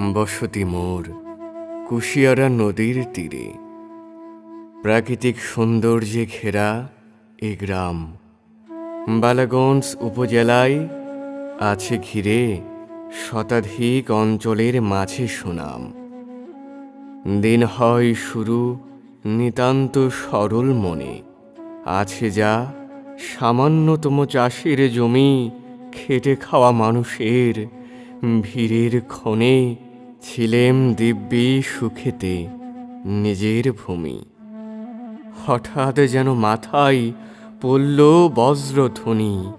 বসতি মোর, কুশিয়ারা নদীর তীরে। প্রাকৃতিক সৌন্দর্যে ঘেরা এ গ্রাম। বালাগঞ্জ উপজেলায় আছে ঘিরে শতাধিক অঞ্চলের মাঝে সুনাম। দিন হয় শুরু নিতান্ত সরল মনে, আছে যা সামান্যতম চাষের জমি, খেটে খাওয়া মানুষের ভিড়ের ক্ষণে ছিলেম দিব্যি সুখেতে নিজের ভূমি। হঠাৎ যেন মাথায় পড়ল বজ্রধ্বনি,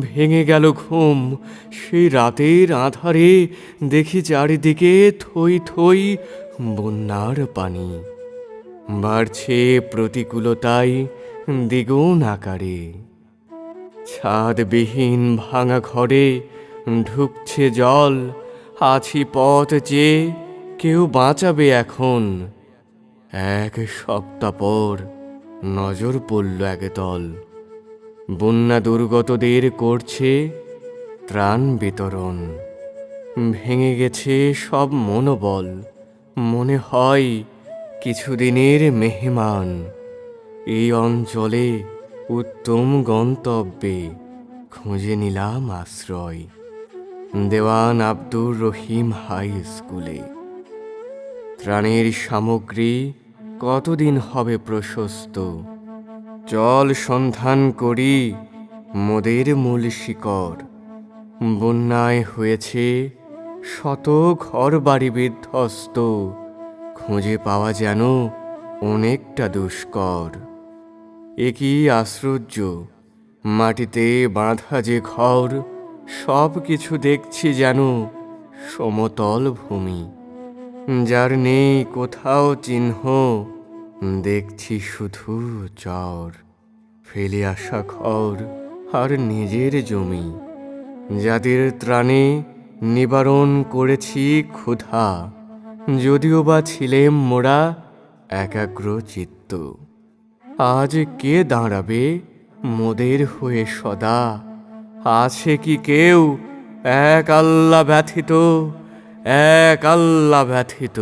ভেঙে গেল ঘুম। সেই রাতের আধারে দেখি চারিদিকে থই থই বন্যার পানি। বাড়ছে প্রতিকূলতায় দ্বিগুণ আকারে। ছাদবিহীন ভাঙা ঘরে ঢুকছে জল আছি পথ যে কেউ বাঁচাবে এখন। এক সপ্তাহ পর নজর পড়ল একদল। বন্যা দুর্গতদের করছে ত্রাণ বিতরণ। ভেঙে গেছে সব মনোবল। মনে হয় কিছুদিনের মেহমান। এই অঞ্চলে উত্তম গন্তব্যে খুঁজে নিলাম আশ্রয়। দেওয়ান আব্দুর রহিম হাই স্কুলে। ত্রাণের সামগ্রী কতদিন হবে প্রশস্ত? জল সন্ধান করি মোদের মূল শিকড়। বন্যায় হয়েছে শত ঘর বাড়ি বিধ্বস্ত। খুঁজে পাওয়া যেন অনেকটা দুষ্কর। একই আশ্চর্য, মাটিতে বাঁধা যে ঘর সব কিছু দেখছি যেন সমতল ভূমি। যার নেই কোথাও চিহ্ন, দেখছি শুধু চর। ফেলে আসা ঘর আর নিজের জমি। যাদের ত্রাণে নিবারণ করেছি ক্ষুধা, যদিও বা ছিলেম মোরা একাগ্র চিত্ত। আজ কে দাঁড়াবে মোদের হয়ে সদা? আছে কি কেউ? এক আল্লাহ ব্যথিত এক আল্লাহ ব্যথিত।